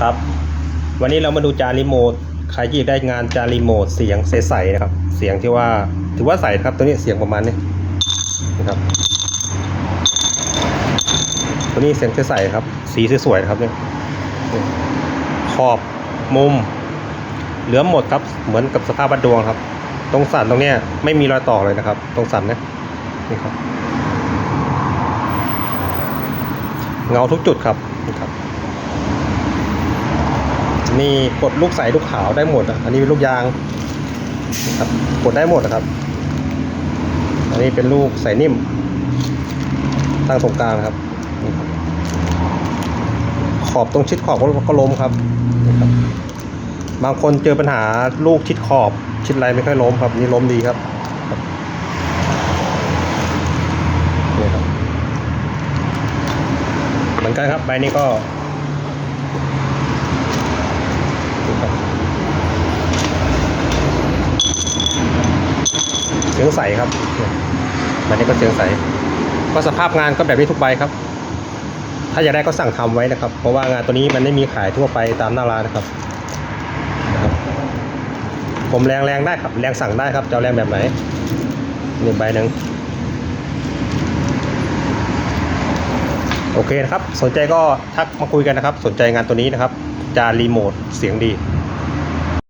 ครับ วันนี้เรามาดูจานรีโมทใครที่ได้งานจานรีโมทเสียงใสๆนะครับ เสียงที่ว่าถือว่าใสครับตัวนี้เสียงประมาณนี้นะครับ ตัวนี้เสียงใสๆครับ สีสวยๆครับเนี่ยขอบมุม เหลือหมดครับเหมือนกับสภาพบัดดวงครับ ตรงสันตรงเนี้ยไม่มีรอยต่อเลยนะครับ ตรงสันนะนี่ครับเงาทุกจุดครับนี่ครับ นี่กดลูกใสลูกขาวได้หมดอะอันนี้เป็นลูกยางนะครับกดได้หมดนะครับ อันนี้เป็นลูกใสนิ่มตั้งตรงกลางครับ ขอบตรงชิดขอบก็กล้มครับ บางคนเจอปัญหาลูกชิดขอบชิดไรไม่ค่อยล้มครับ นี่ล้มดีครับนี่ครับ เหมือนกันครับใบนี้ก็นี่ครับ เสียงใสครับเนี่ยใบนี้ก็เสียงใส ก็สภาพงานก็แบบนี้ทุกใบครับ ถ้าอยากได้ก็สั่งทำไว้นะครับ เพราะว่างานตัวนี้มันไม่มีขายทั่วไปตามหน้าร้านนะครับผมแรงแรงได้ครับ แรงสั่งได้ครับจะแรงแบบไหนนี่ใบหนึ่งโอเคนะครับ สนใจก็ทักมาคุยกันนะครับ สนใจงานตัวนี้นะครับ จานรีโมทเสียงดี